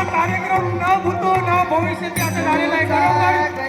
हा कार्यक्रम न भूतो न भविष्यात असं झालेला आहे. कारण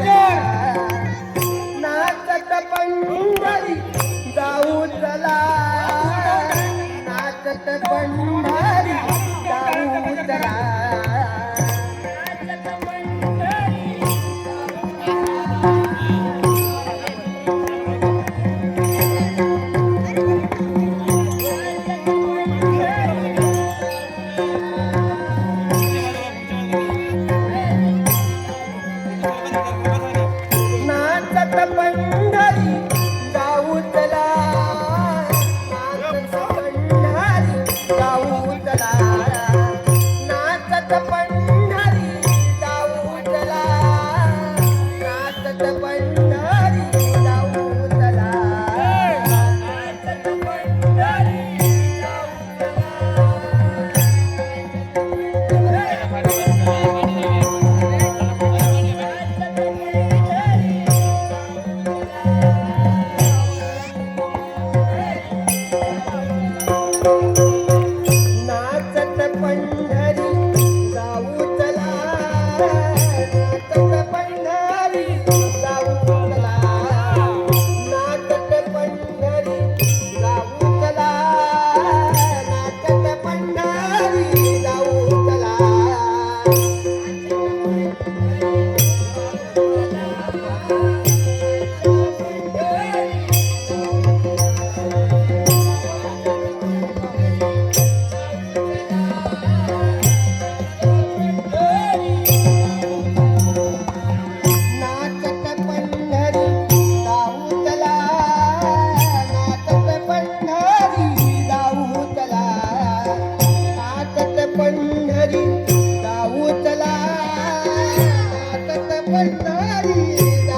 Bandung. ಕಷ್ಟಪಟ್ಟು पंढरी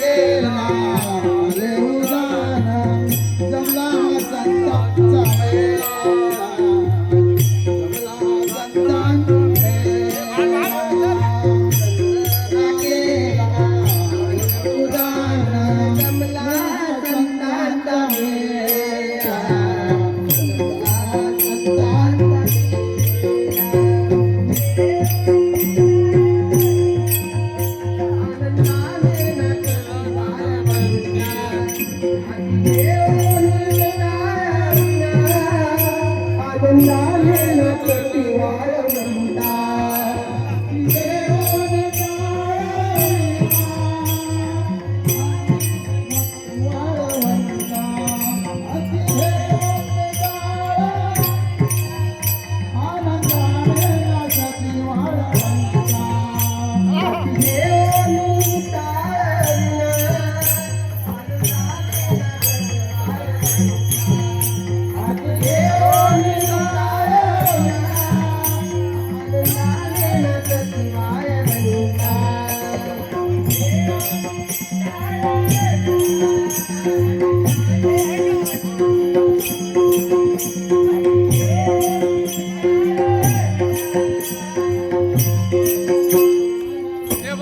রে রে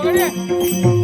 हे बघ